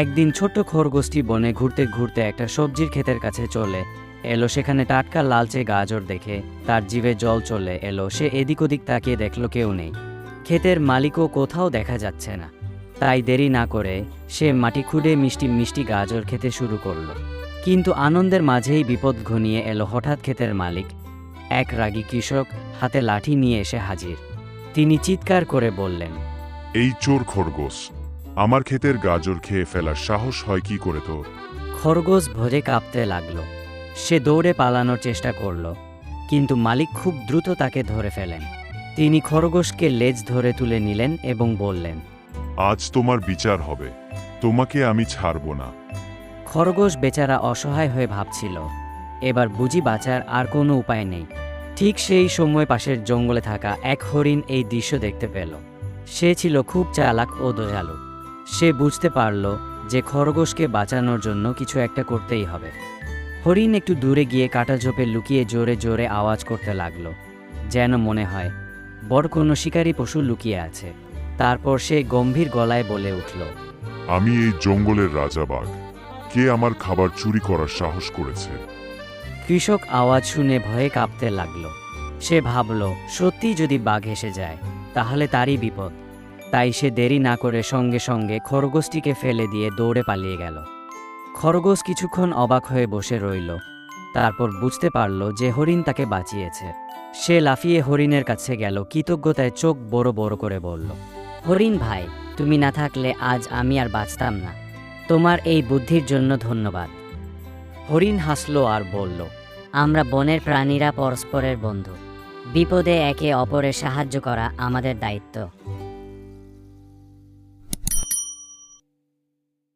একদিন ছোট্ট খরগোশটি বনে ঘুরতে ঘুরতে একটা সবজির ক্ষেতের কাছে চলে এলো সেখানে টাটকা লালচে গাজর দেখে। তার জিভে জল চলে এলো। সে এদিক ওদিক তাকিয়ে দেখল কেউ নেই। ক্ষেতের মালিকও কোথাও দেখা যাচ্ছে না। তাই দেরি না করে সে মাটি খুঁড়ে মিষ্টি মিষ্টি গাজর খেতে শুরু করল। কিন্তু আনন্দের মাঝেই বিপদ ঘনিয়ে এলো হঠাৎ ক্ষেতের মালিক। এক রাগী কৃষক হাতে লাঠি নিয়ে এসে হাজির। তিনি চিৎকার করে বললেন, এই চোর খরগোশ আমার ক্ষেতের গাজর খেয়ে ফেলার সাহস হয় কি করে তোর? খরগোশ ভোরে কাঁপতে লাগল। সে দৌড়ে পালানোর চেষ্টা করল কিন্তু মালিক খুব দ্রুত তাকে ধরে ফেলেন। তিনি খরগোশকে লেজ ধরে তুলে নিলেন এবং বললেন আজ তোমার বিচার হবে তোমাকে আমি ছাড়ব না। খরগোশ বেচারা অসহায় হয়ে ভাবছিল এবার বুঝি বাঁচার আর কোনো উপায় নেই। ঠিক সেই সময় পাশের জঙ্গলে থাকা এক হরিণ এই দৃশ্য দেখতে পেল। সে ছিল খুব চালাক ও দয়ালু। সে বুঝতে পারল যে খরগোশকে বাঁচানোর জন্য কিছু একটা করতেই হবে। হরিণ একটু দূরে গিয়ে কাটা ঝোপে লুকিয়ে জোরে জোরে আওয়াজ করতে লাগল যেন মনে হয় বড় কোনো শিকারী পশু লুকিয়ে আছে। তারপর সে গম্ভীর গলায় বলে উঠল আমি এই জঙ্গলের রাজা বাঘ। কে আমার খাবার চুরি করার সাহস করেছে? কৃষক আওয়াজ শুনে ভয়ে কাঁপতে লাগল। সে ভাবল সত্যি যদি বাঘ এসে যায় তাহলে তারই বিপদ। তাই সে দেরি না করে সঙ্গে সঙ্গে খরগোশটিকে ফেলে দিয়ে দৌড়ে পালিয়ে গেল। খরগোশ কিছুক্ষণ অবাক হয়ে বসে রইল। তারপর বুঝতে পারল যে হরিণ তাকে বাঁচিয়েছে। সে লাফিয়ে হরিণের কাছে গেল, কৃতজ্ঞতায় চোখ বড় বড় করে বলল, হরিণ ভাই, তুমি না থাকলে আজ আমি আর বাঁচতাম না। তোমার এই বুদ্ধির জন্য ধন্যবাদ। হরিণ হাসলো আর বলল, আমরা বনের প্রাণীরা পরস্পরের বন্ধু। বিপদে একে অপরের সাহায্য করা আমাদের দায়িত্ব।